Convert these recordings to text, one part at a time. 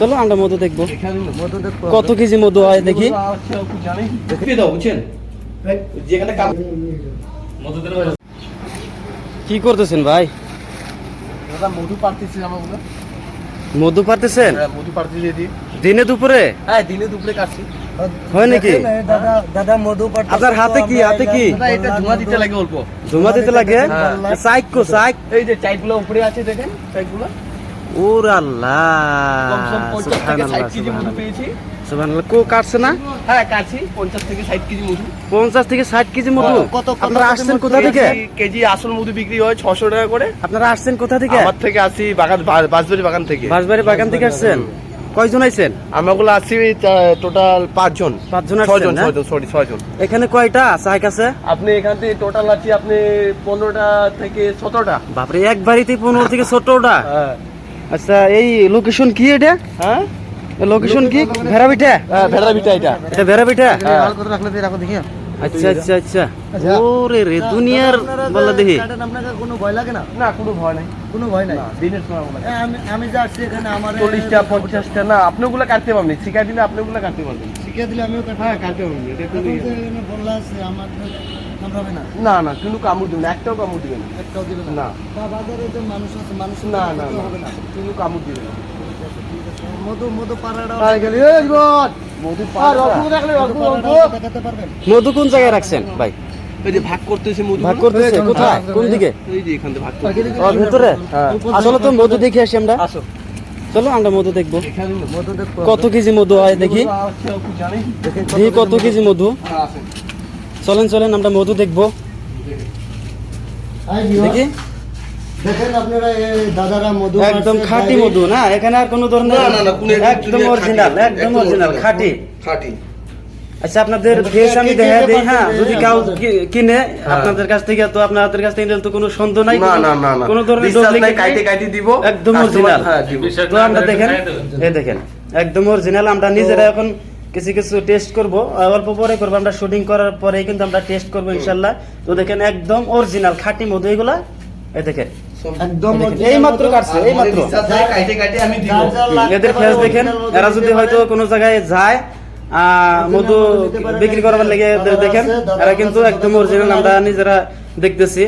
চলো আমরা মধু দেখব। কত কেজি মধু হয় দেখি। কি করতেছেন ভাই? মধু পারতেছি আমাগুলো মধু পারতেছেন হ্যাঁ মধু পারতে দিনে দুপুরে? হ্যাঁ দিনে দুপুরে কাটছি। হয় নাকি? দাদা দাদা মধু আপনার হাতে কি হাতে কি? এটা- ধোঁয়া দিতে লাগে অল্প। ধুমা দিতে লাগে। সাইকো সাইক। এই যে চাইগুলো উপরে আছে দেখেন চাইগুলো ওর আল্লাহ কো কাটছে না? হ্যাঁ কাছি পঞ্চাশ থেকে ষাট কেজি মধু। পঞ্চাশ থেকে ষাট কেজি মধু। কত- আপনারা আসছেন কোথা থেকে? কেজি- আসল মধু বিক্রি হয় ছশো টাকা করে। আপনারা আসছেন কোথা থেকে? আমার থেকে আসি বাগান বাঁশবাড়ি বাগান থেকে। বাঁশবাড়ি বাগান থেকে আসছেন? কয়জন আইছেন? আমাগুলো আসছি টোটাল পাঁচজন। পাঁচজন আসছেন, ছজন না? ছজন সরি ছজন এখানে কয়টা সাইক আছে? আপনি এখান থেকে টোটাল আছি আপনি পনেরোটা থেকে সতেরোটা। বাপরে এক বাড়িতে পনেরো থেকে সতেরোটা? হ্যাঁ। আচ্ছা এই লোকেশন কি এটা? হ্যাঁ? লোকেশন কি? ভেড়াবিটা হ্যাঁ ভেড়া বিটা এটা। এটা ভেড়াবিটা হ্যাঁ। কত রাখলে দিয়ে রাখো দেখি। আচ্ছা আচ্ছা আচ্ছা। ওরে রে দুনিয়ার বলা দেখি আপনাকে কোনো ভয় লাগে না? না কোনো ভয় নাই। কোনো ভয় নাই? দিনের সময় আমি আমি যে আসছি এখানে আমার চল্লিশটা পঞ্চাশটা না আপনিগুলো কাটতে পারবেন। শিখাই দিলে আপনিগুলো কাটতে পারবেন। শিখিয়ে দিলে আমিও হ্যাঁ কাটতে পারবেন এটা কোনো ইয়ে বললা আছে আমার না। না না কোনো কামড় দিবেন একটাও কামড় দিবেন না। একটাও দিবে না। বাজারে যে মানুষ আছে মানুষ না না না হবে না। কোনো কামড় দিবেন মধু মধু পাড়াটা মধু পারবেন? মধু কোন জায়গায় রাখছেন ভাই? যে ভাগ করতেছে মধু। ভাগ করতেছে কোথায়? কোন দিকে? এই যে এখান থেকে ভাগ করতেছে। ও ভেতরে? হ্যাঁ। আসলে তো মধু দেখে আসি আমরা। আসো। চলো আমরা মধু দেখব। এখানে মধু দেখব। কত কেজি মধু হয় দেখি। দেখি কত কেজি মধু। হ্যাঁ চলেন চলেন আমরা মধু দেখব। দেখি। দেখেন আপনারা দাদারা মধু একদম খাঁটি মধু না? এখানে আর কোনো ধরনের না, না, না, একদম অরিজিনাল একদম অরিজিনাল খাঁটি খাঁটি। আচ্ছা আপনাদের ফেস আমি দেখা দিই হ্যাঁ যদি হ্যাঁ, কাউ কিনে আপনাদের কাছ থেকে তো আপনাদের কাছ থেকে তো কোনো সন্দেহ নাই না না না কোনো ধরনের নাই duplicate কাইটে দিব। একদম original। হ্যাঁ তো আমরা দেখেন এই দেখেন একদম অরিজিনাল আমরা নিজেরা এখন কিছু কিছু টেস্ট করব অল্প পরে করব আমরা শুটিং করার পরে কিন্তু আমরা টেস্ট করব ইনশাল্লাহ তো দেখেন একদম অরিজিনাল খাঁটি মধু এগুলা এই দেখেন। একদম এই দেখেন, original এই মাত্র কাটছে এই মাত্র বিশ্বাস নাই কাইটে কাইটে আমি দিব। যার যার লাগতে এদের ফেস দেখেন এরা যদি হয়তো কোনো জায়গায় যায় মধু বিক্রি করবার লেগে দেখেন এরা কিন্তু একদম অরিজিনাল আমরা নিজেরা দেখতেছি।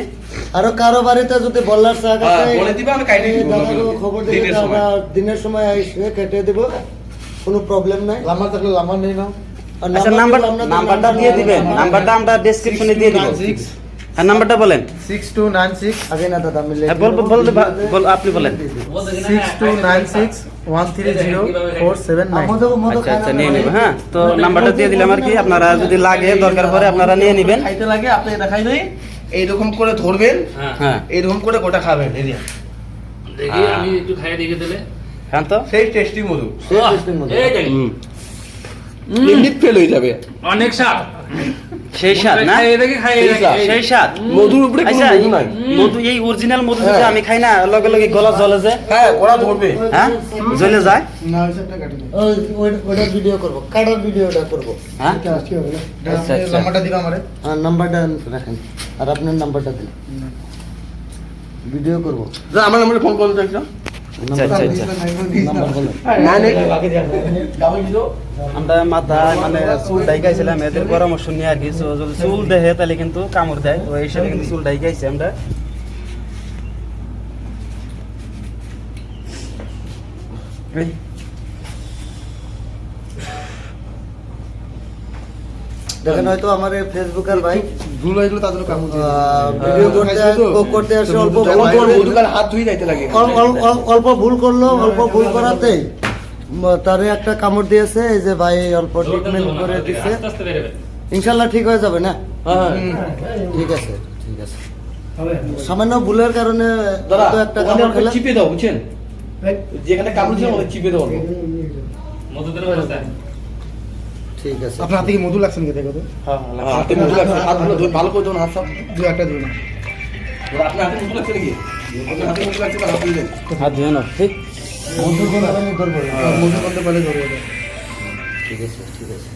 আরও কারও বাড়িতে যদি বলার চা হ্যাঁ, বলে দিবা, আমি কাইটে দিব দাদাকে লোকে। খবর দিনের সময়। আমরা দিনের সময় এসে কেটে দেব কোনো প্রবলেম নাই। থাকলে আচ্ছা নাম্বার নাম্বারটা নাম্বার দিয়ে দিবেন নাম্বারটা আমরা ডেসক্রিপশনে দিয়ে দিব। হ্যাঁ নাম্বারটা বলেন। Six two nine six. আগে না দাদা মিলে হ্যাঁ, বল- বল- আপনি বলেন। Six two nine six one three zero four seven মধু মধু আচ্ছা আচ্ছা নিয়ে নেবেন হ্যাঁ তো নাম্বারটা দিয়ে দিলাম আর কি। আপনারা যদি লাগে দরকার পড়ে আপনারা নিয়ে নেবেন। খাইতে লাগে আপনি দেখাই নাই এইরকম করে ধরবেন হ্যাঁ। এইরকম করে গোটা খাবেন এই দেখি আমি একটু খাইয়ে দেখে দিলে হ্যাঁ তো? সেই টেস্টি মধু। এই দেখি হুম। এমনি ফেল হয়ে যাবে। অনেক স্বাদ। সেই স্বাদ না? খাইয়ে দেখি খাইয়ে সেই স্বাদ। এই- সেই স্বাদ মধুর উপরে কোনো মধু নাই। মধু এই অরিজিনাল মধু যদি হ্যাঁ। আমি খাই না লগে লগে গলা জ্বলে যায় হ্যাঁ ওরা ধরবে। হ্যাঁ? জ্বলে যায়? না ওইটা কাটি ওইটা ভিডিও করব। কাটার ভিডিওটা করব। হ্যাঁ? আজকে হবে আচ্ছা আচ্ছা। দিবা আমারে। আর নাম্বারটা রাখেন। আর আপনার নাম্বারটা দিন। ভিডিও করব। যা আমার নাম্বারে ফোন করতে একটা। আমরা মাথায় মানে চুল ডাইকাইছিলাম এদের পরামর্শ নিয়ে আর কি। যদি চুল দেহে তাহলে কিন্তু কামড় দেয় তো এই হিসাবে কিন্তু চুল ডাইকাইছি আমরা। এই, দেখেন হয়তো আমার ফেসবুকের ভাই ভুল হয়ে গেলো তাদের কাম ভিডিও করতে করতে আসে অল্প হাত ধুই যাইতে লাগে। অল- অল- অল- অল্প ভুল করল অল্প ভুল করাতেই ম- তারে একটা কামড় দিয়েছে এই যে ভাই অল্প ট্রিটমেন্ট করে দিছে। ইনশাল্লাহ ঠিক হয়ে যাবে না? হ্যাঁ ঠিক আছে ঠিক আছে। সামান্য ভুলের কারণে একটা কামড় খেলে চিপে দাও বুঝছেন? যেখানে কামড় ছিল ওখানে চিপে দাও। মধুদের ঠিক আছে। আপনার হাতে কি মধু লাগছে নাকি দেখো তো? হ্যাঁ, হাতে মধু লাগছে। হাতগুলো ধরে ভালো করে ধরুন হাত সব। দু একটা দিন আপনার হাতে মধু লাগছে নাকি? আপনার হাতে মধু লাগছে হাত ধুইলেন হাত ধুয়ে নাও ঠিক। আমি ধরবো মধু করতে পারলে ধরবো ঠিক আছে ঠিক আছে।